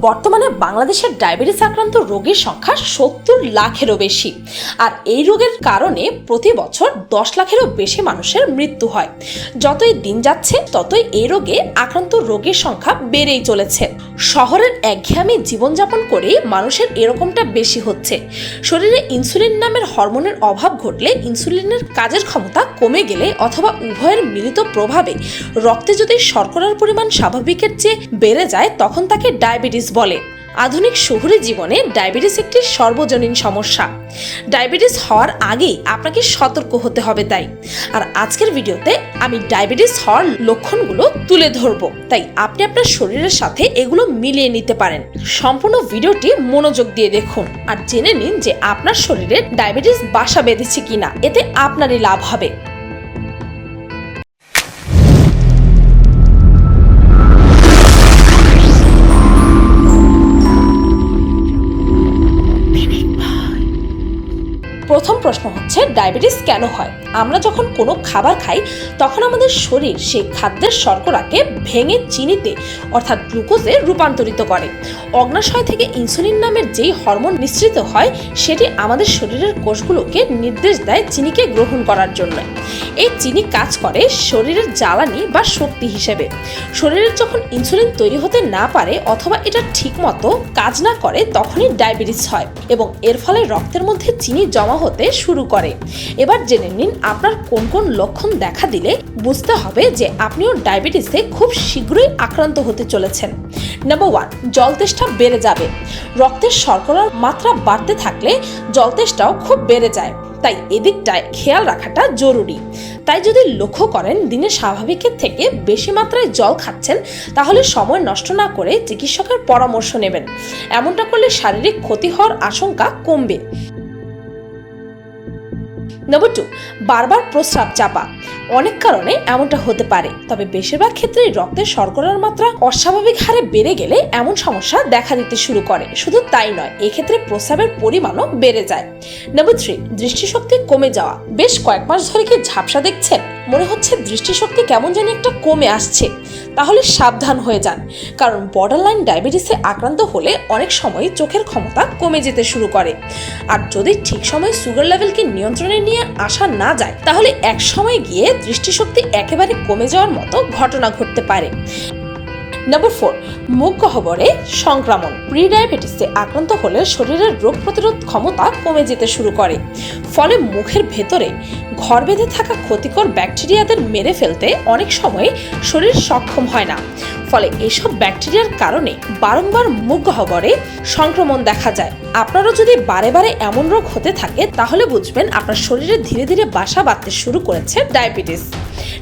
বর্তমানে বাংলাদেশের ডায়াবেটিস আক্রান্ত রোগীর সংখ্যা সত্তর লাখেরও বেশি। আর এই রোগের কারণে প্রতি বছর দশ লাখেরও বেশি মানুষের মৃত্যু হয়। যতই দিন যাচ্ছে, ততই এই রোগে আক্রান্ত রোগীর সংখ্যা বেড়েই চলেছে। শহরের একঘেয়ামি জীবনযাপন করেই মানুষের এরকমটা বেশি হচ্ছে। শরীরে ইনসুলিন নামের হরমোনের অভাব ঘটলে ইনসুলিনের কাজের ক্ষমতা কমে গেলে অথবা উভয়ের মিলিত প্রভাবে রক্তে যদি শর্করার পরিমাণ স্বাভাবিকের চেয়ে বেড়ে যায়, তখন তাকে ডায়াবেটিস বলে। আধুনিক শহুরে জীবনে ডায়াবেটিস একটি সর্বজনীন সমস্যা। ডায়াবেটিস হওয়ার আগেই আপনাকে সতর্ক হতে হবে তাই। আর আজকের ভিডিওতে আমি ডায়াবেটিস হওয়ার লক্ষণগুলো তুলে ধরবো। তাই আপনি আপনার শরীরের সাথে এগুলো মিলিয়ে নিতে পারেন। সম্পূর্ণ ভিডিওটি মনোযোগ দিয়ে দেখুন আর জেনে নিন যে আপনার শরীরে ডায়াবেটিস বাসা বেঁধেছে কিনা। এতে আপনারই লাভ হবে। 첫 প্রশ্ন হচ্ছে, ডায়াবেটিস কেন হয়? আমরা যখন কোনো খাবার খাই, তখন আমাদের শরীর সেই খাদ্যের শর্করাকে ভেঙে চিনিতে, অর্থাৎ গ্লুকোজে রূপান্তরিত করে। অগ্নাশয় থেকে ইনসুলিন নামের যেই হরমোন নিঃসৃত হয়, সেটি আমাদের শরীরের কোষগুলোকে নির্দেশ দেয় চিনিকে গ্রহণ করার জন্য। এই চিনি কাজ করে শরীরের জ্বালানি বা শক্তি হিসেবে। শরীরের যখন ইনসুলিন তৈরি হতে না পারে অথবা এটা ঠিকমতো কাজ না করে, তখনই ডায়াবেটিস হয় এবং এর ফলে রক্তের মধ্যে চিনি জমা হতে শুরু করে। এবার জেনে নিন আপনার কোন কোন লক্ষণ দেখা দিলে বুঝতে হবে যে আপনিও ডায়াবেটিসে খুব শীঘ্রই আক্রান্ত হতে চলেছেন। নাম্বার ওয়ান জলতেষ্টা বেড়ে যাবে। রক্তের শর্করার মাত্রা বাড়তে থাকলে জলতেষ্টাও খুব বেড়ে যায়। তাই এদিকটায় খেয়াল রাখাটা জরুরি। তাই যদি লক্ষ্য করেন, দিনে স্বাভাবিকের থেকে বেশি মাত্রায় জল খাচ্ছেন, তাহলে সময় নষ্ট না করে চিকিৎসকের পরামর্শ নেবেন। এমনটা করলে শারীরিক ক্ষতি হওয়ার আশঙ্কা কমবে। নম্বর টু বারবার প্রস্রাব চাপা। অনেক কারণে এমনটা হতে পারে, তবে বেশিরভাগ ক্ষেত্রেই রক্তের শর্করার মাত্রা অস্বাভাবিক হারে বেড়ে গেলে এমন সমস্যা দেখা দিতে শুরু করে। শুধু তাই নয়, এক্ষেত্রে প্রস্রাবের পরিমাণও বেড়ে যায়। নম্বর থ্রি দৃষ্টিশক্তি কমে যাওয়া। বেশ কয়েক মাস ধরে কি ঝাপসা দেখছেন? মনে হচ্ছে দৃষ্টিশক্তি কেমন জানি একটা কমে আসছে। তাহলে সাবধান হয়ে যান। কারণ বর্ডারলাইন ডায়াবেটিসে আক্রান্ত হলে অনেক সময় চোখের ক্ষমতা কমে যেতে শুরু করে। আর যদি ঠিক সময়ে সুগার লেভেলকে নিয়ন্ত্রণে নিয়ে আসা না যায়, তাহলে এক সময় গিয়ে দৃষ্টিশক্তি একেবারে কমে যাওয়ার মতো ঘটনা ঘটতে পারে। নম্বর ফোর মুখ গহ্বরে সংক্রমণ। প্রি ডায়াবেটিসে আক্রান্ত হলে শরীরের রোগ প্রতিরোধ ক্ষমতা কমে যেতে শুরু করে। ফলে মুখের ভেতরে ঘর বেঁধে থাকা ক্ষতিকর ব্যাকটেরিয়াদের মেরে ফেলতে অনেক সময় শরীর সক্ষম হয় না। ফলে এসব ব্যাকটেরিয়ার কারণে বারংবার মুখ গহ্বরে সংক্রমণ দেখা যায়। আপনারও যদি বারে বারে এমন রোগ হতে থাকে, তাহলে বুঝবেন আপনার শরীরে ধীরে ধীরে বাসা বাঁধতে শুরু করেছে ডায়াবেটিস।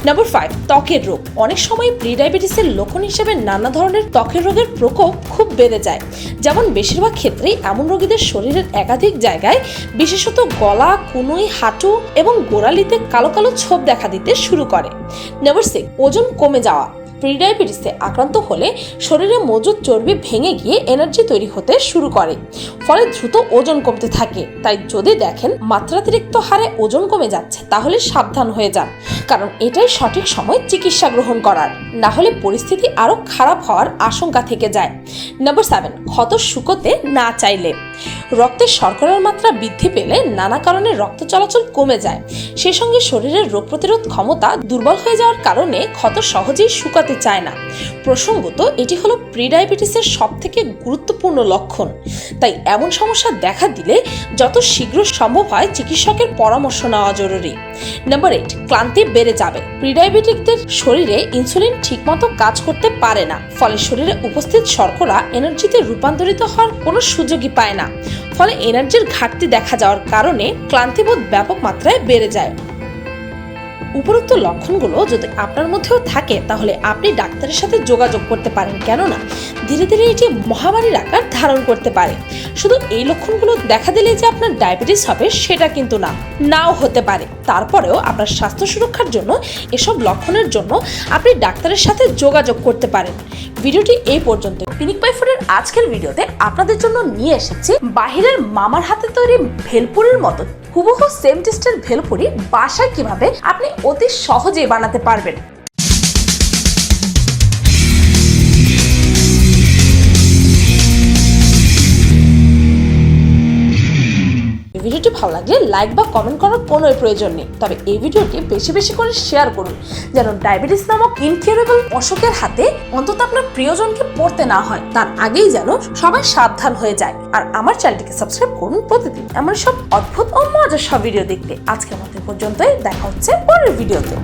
নাম্বার ফাইভ ত্বকের রোগ। অনেক সময় প্রি ডায়াবেটিসের লক্ষণ হিসেবে নানা ধরনের ত্বকের রোগের প্রকোপ খুব বেড়ে যায়। যেমন বেশিরভাগ ক্ষেত্রেই এমন রোগীদের শরীরের একাধিক জায়গায় বিশেষত গলা, কুনুই, হাঁটু এবং গোড়ালিতে কালো কালো ছোপ দেখা দিতে শুরু করে। নাম্বার সিক্স ওজন কমে যাওয়া। প্রিডায়াবেটিসে আক্রান্ত হলে শরীরে মজুদ চর্বি ভেঙে গিয়ে এনার্জি তৈরি হতে শুরু করে। ফলে দ্রুত ওজন কমতে থাকে। তাই যদি দেখেন মাত্রাতিরিক্ত হারে ওজন কমে যাচ্ছে, তাহলে সাবধান হয়ে যান, কারণ এটাই সঠিক সময় চিকিৎসা গ্রহণ করার। না হলে পরিস্থিতি আরও খারাপ হওয়ার আশঙ্কা থেকে যায়। নাম্বার সেভেন, ক্ষত শুকোতে না চাইলে। রক্তের শর্করার মাত্রা বৃদ্ধি পেলে নানা কারণে রক্ত চলাচল কমে যায়। সেই সঙ্গে শরীরের রোগ প্রতিরোধ ক্ষমতা দুর্বল হয়ে যাওয়ার কারণে ক্ষত সহজেই শুকাতে চায় না। প্রসঙ্গত, এটি হলো প্রিডায়াবেটিসের সব থেকে গুরুত্বপূর্ণ লক্ষণ। তাই এমন সমস্যা দেখা দিলে যত শীঘ্র সম্ভব হয় চিকিৎসকের পরামর্শ নেওয়া জরুরি। নাম্বার এইট ক্লান্তি বেড়ে যাবে। প্রিডায়াবেটিকদের শরীরে ইনসুলিন ঠিকমতো কাজ করতে পারে না। ফলে শরীরে উপস্থিত শর্করা এনার্জিতে রূপান্তরিত হওয়ার কোনো সুযোগই পায় না। ফলে এনার্জির ঘাটতি দেখা যাওয়ার কারণে ক্লান্তিবোধ ব্যাপক মাত্রায় বেড়ে যায়। উপরোক্ত লক্ষণগুলো যদি আপনার মধ্যেও থাকে, তাহলে আপনি ডাক্তারের সাথে যোগাযোগ করতে পারেন। কেননা, ধীরে ধীরে এটি মহামারীর আকার ধারণ করতে পারে। শুধু এই লক্ষণগুলো দেখা দিলে যে আপনার ডায়াবেটিস হবে সেটা কিন্তু না। নাও হতে পারে। তারপরেও আপনার স্বাস্থ্য সুরক্ষার জন্য এসব লক্ষণের জন্য আপনি ডাক্তারের সাথে যোগাযোগ করতে পারেন। ভিডিওটি এই পর্যন্ত পিনিক বাই ফুডের আজকের ভিডিওতে আপনাদের জন্য নিয়ে এসেছি বাহিরের মামার হাতে তৈরি ভেলপুরির মতো, হুবহু সেম টেস্টের ভেলপুরি বাসায় কীভাবে আপনি অতি সহজেই বানাতে পারবেন। ভালো লাগলে লাইক বা কমেন্ট করার কোনো প্রয়োজন নেই। তবে এই ভিডিওটি বেশি বেশি করে শেয়ার করুন, যেন ডায়াবেটিস নামক ইনকিউরেবল অসুখের হাতে অন্তত আপনার প্রিয়জনকে পড়তে না হয়। তার আগেই যেন সবাই সাবধান হয়ে যায়। আর আমার চ্যানেলটিকে সাবস্ক্রাইব করুন প্রতিদিন এমন সব অদ্ভুত ও মজার সব ভিডিও দেখতে। আজকের মতো পর্যন্তই, দেখা হচ্ছে পরের ভিডিওতে